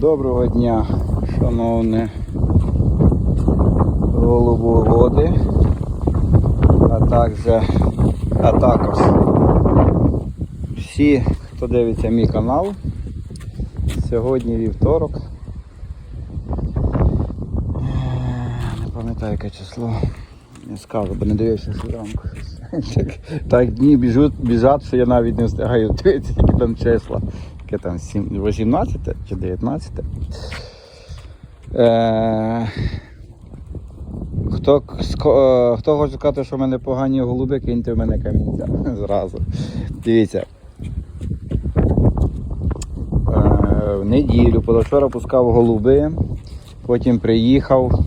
Доброго дня, шановні голубоводи, а також, а також всі, хто дивиться мій канал. Сьогодні вівторок. Не пам'ятаю яке число. Не скажу, бо не дивився зранку. Так, так дні біжуть, біжать, що я навіть не встигаю дивитися, які там числа. Яке там 18 чи 19. Е, хто, е, хто хоче сказати, що в мене погані голуби, киньте в мене камінця зразу. Дивіться. Е, в неділю, позавчора пускав голуби, потім приїхав.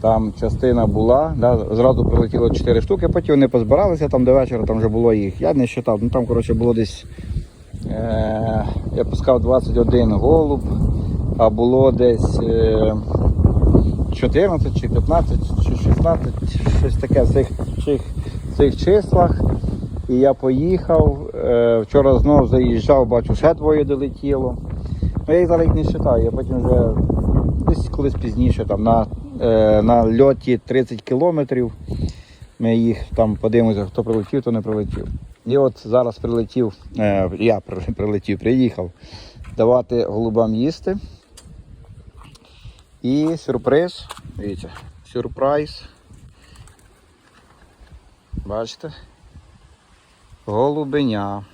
Там частина була, да, зразу прилетіло 4 штуки, потім вони позбиралися там до вечора, там вже було їх. Я не вважав, ну там коротше було десь. Е, я пускав 21 голуб, а було десь е, 14 чи 15 чи 16, щось таке в цих, цих, цих числах. І я поїхав. Е, вчора знову заїжджав, бачу, ще двоє долетіло. Ну, я їх зараз не вважаю, я потім вже десь колись пізніше там на, е, на льоті 30 кілометрів. Ми їх там подивимося, хто прилетів, хто не прилетів. І от зараз прилетів, е, я прилетів, приїхав давати голубам їсти. І сюрприз, дивіться, сюрприз. Бачите? Голубеня.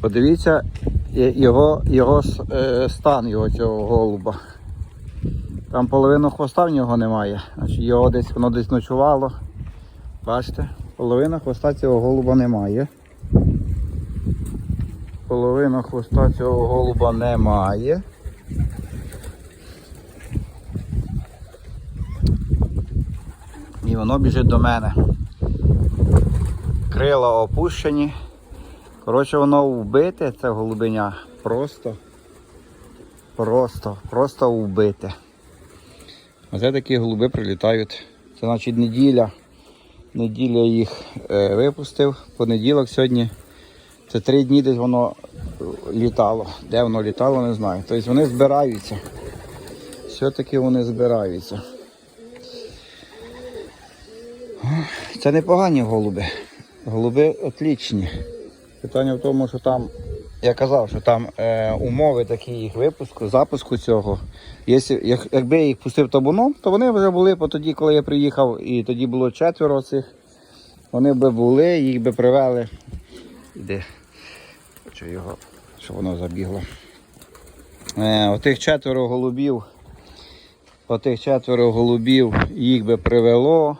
Подивіться е, його, його е, стан його цього голуба. Там половину хвоста в нього немає. Його десь воно десь ночувало. Бачите? Половина хвоста цього голуба немає. Половина хвоста цього голуба немає. І воно біжить до мене. Крила опущені. Коротше, воно вбите, це голубеня. Просто, просто, просто вбите. Оце такі голуби прилітають. Це значить неділя. Неділя їх е, випустив. Понеділок сьогодні. Це три дні десь воно літало. Де воно літало, не знаю. Тобто вони збираються. Все-таки вони збираються. Це непогані голуби. Голуби отлічні. Питання в тому, що там, я казав, що там е, умови такі їх випуску, запуску цього. Якщо, як, якби я їх пустив табуном, то вони вже були по тоді, коли я приїхав, і тоді було четверо цих. Вони би були, їх би привели. Іди. Хочу його, щоб воно забігло. Е, отих четверо голубів. Отих четверо голубів їх би привело,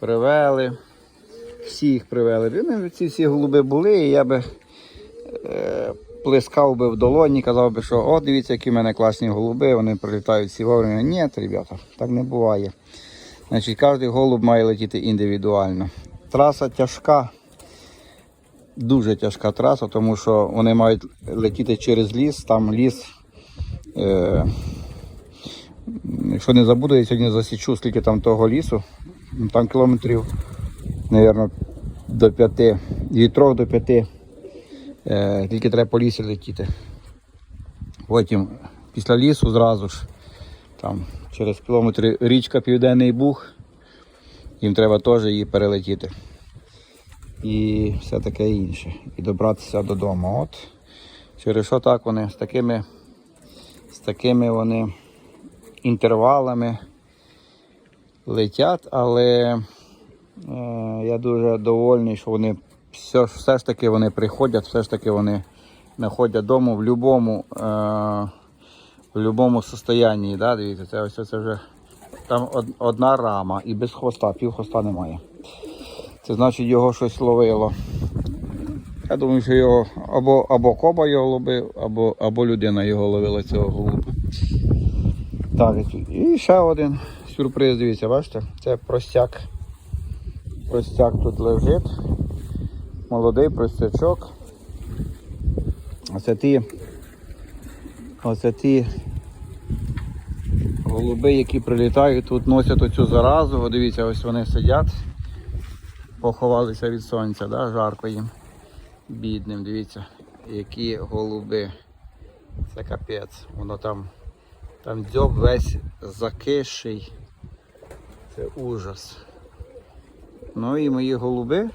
привели. Всі їх привели. Вони ці всі голуби були, і я би Е, плескав би в долоні, казав би, що о, дивіться, які в мене класні голуби, вони прилітають всі вовремя. Ні, ребята, так не буває. Значить, Кожен голуб має летіти індивідуально. Траса тяжка, дуже тяжка траса, тому що вони мають летіти через ліс, там ліс. Е, Якщо не забуду, я сьогодні засічу, скільки там того лісу. Там кілометрів, мабуть, до п'яти від до п'яти тільки треба по лісі летіти. Потім після лісу зразу ж там через кілометри річка Південний Буг. Їм треба теж її перелетіти. І все таке інше. І добратися додому. От через що так вони з такими, з такими вони інтервалами летять, але е, я дуже довольний, що вони все, все ж таки вони приходять, все ж таки вони знаходять дому в будь-якому е, в состоянні. Да? Дивіться, це ось це вже там од- одна рама і без хвоста, пів хвоста немає. Це значить його щось ловило. Я думаю, що його або, або коба його ловив, або, або людина його ловила цього голуба. Так, і ще один сюрприз, дивіться, бачите? Це простяк. Простяк тут лежить. Молодий простячок. Оце ті. Оце ті голуби, які прилітають, тут носять оцю заразу. О, дивіться, ось вони сидять. Поховалися від сонця, да? жарко їм. Бідним, дивіться. які голуби. Це капець. Воно там, там дзьоб весь закиший. Це ужас. Ну і мої голуби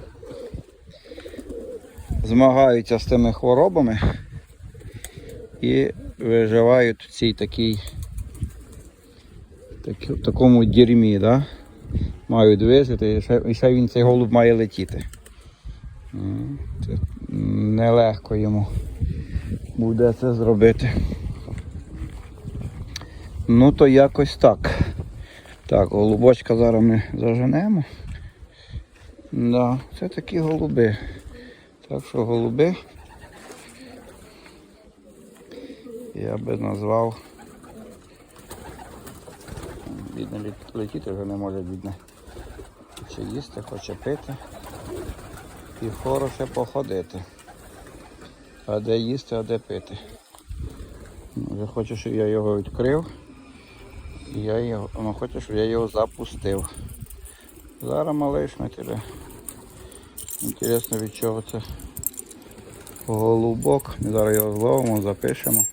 змагаються з тими хворобами і виживають в цій такій такі- в такому дерьмі, да? мають вижити, і ще, і ще він цей голуб має летіти. Це нелегко йому буде це зробити. Ну то якось так. Так, голубочка зараз ми заженемо. Да, це такі голуби. Так що голуби я би назвав. Бідне летіти вже не може бідне. Хоче їсти, хоче пити і хороше походити. А де їсти, а де пити. Ну, Вже хоче, щоб я його відкрив. І я його, воно хоче, щоб я його запустив. Зараз малиш ми тебе. Інтересно від чого це голубок. Ми зараз його зловимо, запишемо.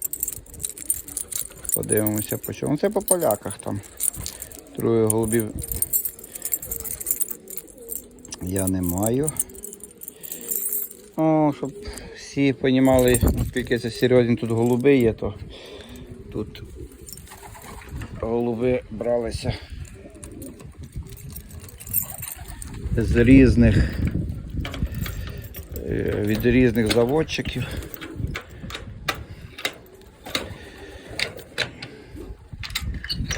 Подивимося по чому. Це по поляках там. Троє голубів я не маю. О, щоб всі розуміли, наскільки це серйозні тут голуби є, то тут голуби бралися з різних від різних заводчиків.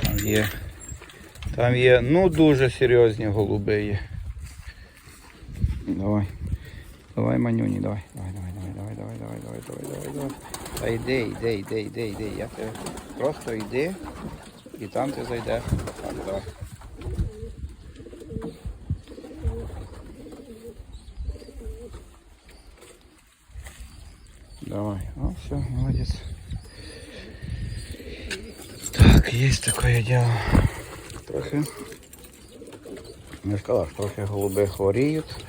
Там є, там є ну дуже серйозні голуби є. Давай. Давай, манюні, давай. Давай, давай, давай, давай, давай, давай, давай, давай, давай. Та йди, йди, йди, йди, йди. Я тебе просто йди і там ти зайдеш. Так, давай. Давай. О, все, молодец. Так, есть такое дело. Трохи. Не сказав, трохи голуби хворіють.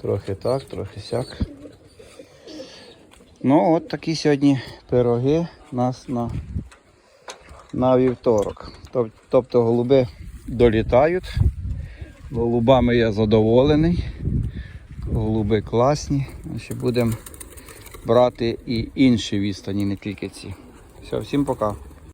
Трохи так, трохи сяк. Ну, от такі сьогодні пироги у нас на, на вівторок. Тобто голуби долітають. Голубами я задоволений. Голуби класні. Ще будемо брати і інші відстані, не тільки ці. Все, всім пока.